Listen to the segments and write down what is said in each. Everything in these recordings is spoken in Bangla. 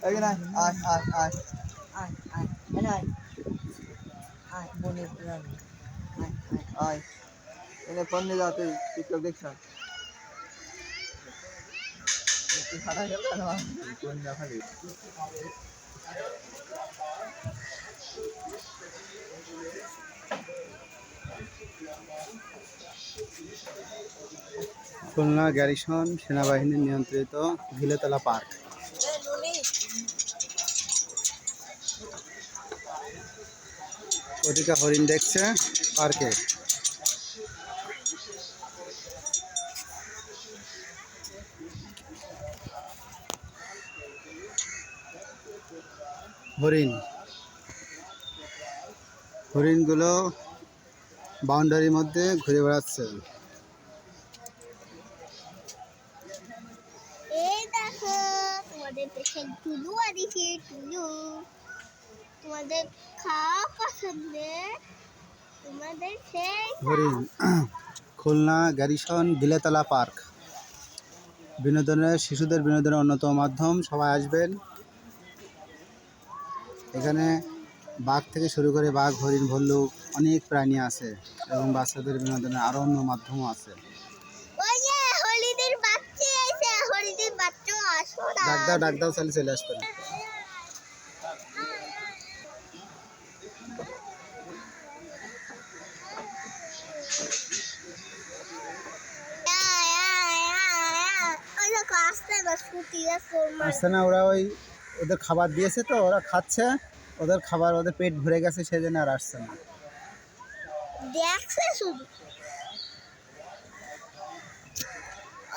Ở cái này, ai, ai, ai Ai, ai, cái này Ai, buồn đi, ai, ai Ai, cái này phân đi ra từ, tiếp tục đích sẵn Khulna garrison সেনাবাহিনীর নিয়ন্ত্রিত ভিলেতলা পার্ক। ওদিকে হরিণ দেখছে পার্কে। হরিণ। হরিণগুলো বাউন্ডারির মধ্যে ঘুরে বেড়াচ্ছে। তোমাদের খাওয়া তোমাদের হরিণ। Khulna garrison Giletala park. বিনোদনের শিশুদের বিনোদনের অন্যতম মাধ্যম সবাই আসবেন। এখানে বাঘ থেকে শুরু করে বাঘ হরিণ ভল্লুক অনেক প্রাণী আছে এবং বাচ্চাদের বিনোদনের আরও অন্য মাধ্যমও আছে। ডাক দাও ডাক দাও চালিয়ে চলে আসতে। আছে আসছে না ওরা ওই ওদের খাবার দিয়েছে তো, ওরা খাচ্ছে। ওদের খাবার, ওদের পেট ভরে গেছে জন্য আর আসছে না। দেখছে শুধু।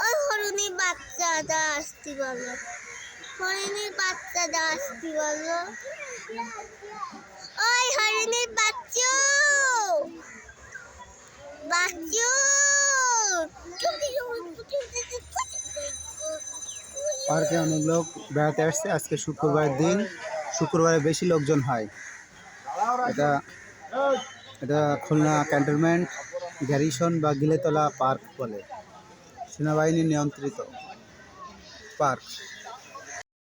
ওই হরিণীর বাচ্চাটা আসতে বলো। হরিণীর বাচ্চাটা আসতে বলো। ওই হরিণীর বাচ্চু! বাচ্চু! পার্কে অনেক লোক বেড়াতে আসছে। আজকে শুক্রবারের দিন, শুক্রবারে বেশি লোকজন হয়। এটা এটা খুলনা ক্যান্টনমেন্ট, গ্যারিসন বা গিলেতলা পার্ক বলে। সেনাবাহিনী নিয়ন্ত্রিত পার্ক।